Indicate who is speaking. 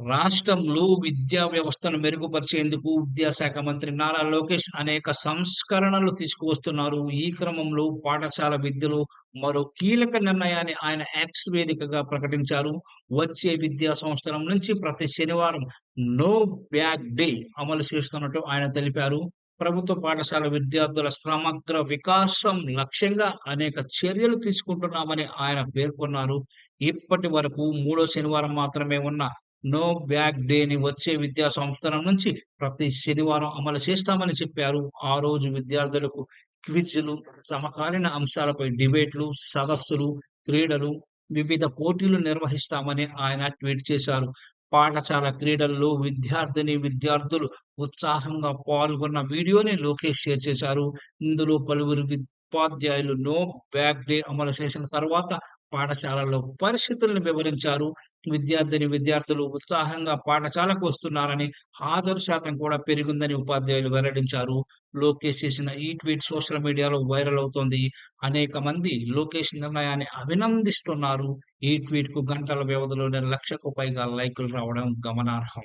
Speaker 1: రాష్ట్రంలో విద్యా వ్యవస్థను మెరుగుపరిచేందుకు విద్యాశాఖ మంత్రి నారా లోకేష్ అనేక సంస్కరణలు తీసుకువస్తున్నారు. ఈ క్రమంలో పాఠశాల విద్యలో మరో కీలక నిర్ణయాన్ని ఆయన యాక్స్ వేదికగా ప్రకటించారు. వచ్చే విద్యా సంవత్సరం నుంచి ప్రతి శనివారం నో బ్యాగ్ డే అమలు చేస్తున్నట్టు ఆయన తెలిపారు. ప్రభుత్వ పాఠశాల విద్యార్థుల సమగ్ర వికాసం లక్ష్యంగా అనేక చర్యలు తీసుకుంటున్నామని ఆయన పేర్కొన్నారు. ఇప్పటి వరకు మూడో శనివారం మాత్రమే ఉన్న నో బ్యాక్ డేని వచ్చే విద్యా సంవత్సరం నుంచి ప్రతి శనివారం అమలు చేస్తామని చెప్పారు. ఆ రోజు విద్యార్థులకు క్విజ్‌లు, సమకాలీన అంశాలపై డిబేట్లు, సదస్సులు, క్రీడలు, వివిధ పోటీలు నిర్వహిస్తామని ఆయన ట్వీట్ చేశారు. పాఠశాల క్రీడల్లో విద్యార్థిని విద్యార్థులు ఉత్సాహంగా పాల్గొన్న వీడియోని లోకేష్ షేర్ చేశారు. ఇందులో పలువురు ఉపాధ్యాయులు నో బ్యాక్ డే అమలు చేసిన తర్వాత పాఠశాలల్లో పరిస్థితులను వివరించారు. విద్యార్థిని విద్యార్థులు ఉత్సాహంగా పాఠశాలకు వస్తున్నారని, హాజరు శాతం కూడా పెరిగిందని ఉపాధ్యాయులు వెల్లడించారు. లోకేష్ చేసిన ఈ ట్వీట్ సోషల్ మీడియాలో వైరల్ అవుతోంది. అనేక మంది లోకేష్ నిర్ణయాన్ని అభినందిస్తున్నారు. ఈ ట్వీట్కు గంటల వ్యవధిలోనే లక్షకు పైగా లైకులు రావడం గమనార్హం.